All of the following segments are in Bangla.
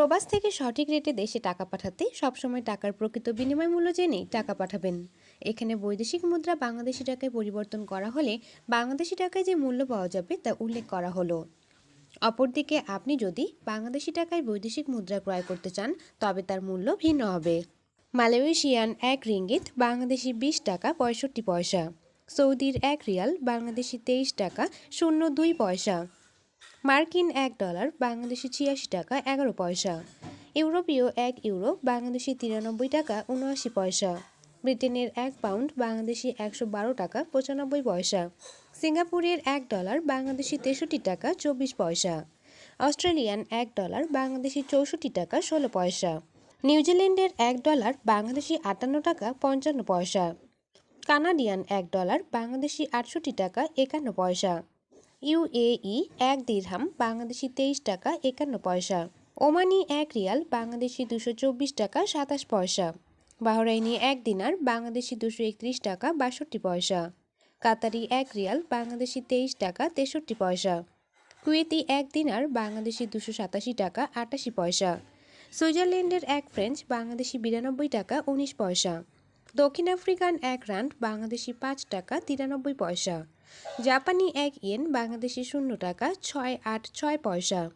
প্রবাস থেকে সঠিক রেটে দেশে টাকা পাঠাতে সবসময় টাকার প্রকৃত বিনিময় মূল্য জেনে টাকা পাঠাবেন। এখানে বৈদেশিক মুদ্রা বাংলাদেশি টাকায় পরিবর্তন করা হলে বাংলাদেশি টাকায় যে মূল্য পাওয়া যাবে তা উল্লেখ করা হলো। অপরদিকে আপনি যদি বাংলাদেশি টাকায় বৈদেশিক মুদ্রা ক্রয় করতে চান, তবে তার মূল্য ভিন্ন হবে। মালয়েশিয়ান এক রিঙ্গিত বাংলাদেশি বিশ টাকা পঁয়ষট্টি পয়সা, সৌদির এক রিয়াল বাংলাদেশি তেইশ টাকা শূন্য দুই পয়সা। মার্কিন এক ডলার, বাংলাদেশি ছিয়াশি টাকা, এগারো পয়সা। ইউরোপীয় এক ইউরো, বাংলাদেশি তিরানব্বই টাকা, উনআশি পয়সা। ব্রিটেনের এক পাউন্ড, বাংলাদেশি একশো বারো টাকা, পঁচানব্বই পয়সা। সিঙ্গাপুরের এক ডলার, বাংলাদেশি তেষট্টি টাকা, চব্বিশ পয়সা। অস্ট্রেলিয়ান এক ডলার, বাংলাদেশি চৌষট্টি টাকা, ষোলো পয়সা। নিউজিল্যান্ডের এক ডলার, বাংলাদেশি আটান্ন টাকা, পঞ্চান্ন পয়সা। কানাডিয়ান এক ডলার, বাংলাদেশি আটষট্টি টাকা, একান্ন পয়সা। ইউএই এক দিরহাম, বাংলাদেশি তেইশ টাকা একান্ন পয়সা। ওমানি এক রিয়াল, বাংলাদেশি দুশো চব্বিশ টাকা সাতাশ পয়সা। বাহরাইনি এক দিনার, বাংলাদেশি দুশো একত্রিশ টাকা বাষট্টি পয়সা। কাতারি এক রিয়াল, বাংলাদেশি তেইশ টাকা তেষট্টি পয়সা। কুয়েতি এক দিনার, বাংলাদেশি দুশো সাতাশি টাকা আটাশি পয়সা। সুইজারল্যান্ডের এক ফ্রেঞ্চ, বাংলাদেশি বিরানব্বই টাকা উনিশ পয়সা। দক্ষিণ আফ্রিকান এক রান্ড বাংলাদেশি পাঁচ টাকা তিরানব্বই পয়সা। জাপানি এক ইয়েন বাংলাদেশি শূন্য টাকা ছয় আট ছয় পয়সা।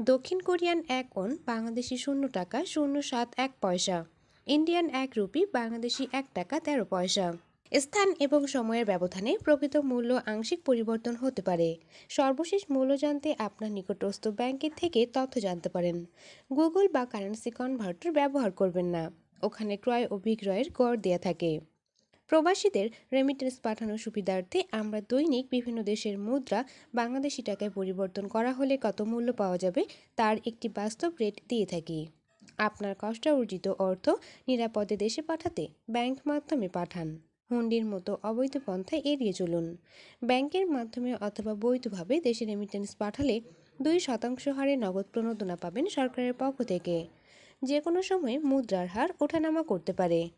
দক্ষিণ কোরিয়ান এক ওন বাংলাদেশি শূন্য টাকা শূন্য সাত এক পয়সা। ইন্ডিয়ান এক রুপি বাংলাদেশি এক টাকা তেরো পয়সা। স্থান এবং সময়ের ব্যবধানে প্রকৃত মূল্য আংশিক পরিবর্তন হতে পারে। সর্বশেষ মূল্য জানতে আপনার নিকটস্থ ব্যাংকের থেকে তথ্য জানতে পারেন। গুগল বা কারেন্সি কনভার্টার ব্যবহার করবেন না। ওখানে ক্রয় ও বিক্রয়ের গড় দেয়া থাকে। প্রবাসীদের রেমিটেন্স পাঠানোর সুবিধার্থে আমরা দৈনিক বিভিন্ন দেশের মুদ্রা বাংলাদেশি টাকায় পরিবর্তন করা হলে কত মূল্য পাওয়া যাবে তার একটি বাস্তব রেট দিয়ে থাকি। আপনার কষ্ট অর্জিত অর্থ নিরাপদে দেশে পাঠাতে ব্যাংক মাধ্যমে পাঠান। হুন্ডির মতো অবৈধ পন্থায় এড়িয়ে চলুন। ব্যাংকের মাধ্যমে অথবা বৈধভাবে দেশে রেমিটেন্স পাঠালে দুই শতাংশ হারে নগদ প্রণোদনা পাবেন সরকারের পক্ষ থেকে। যে কোনো সময় মুদ্রার হার ওঠানামা করতে পারে।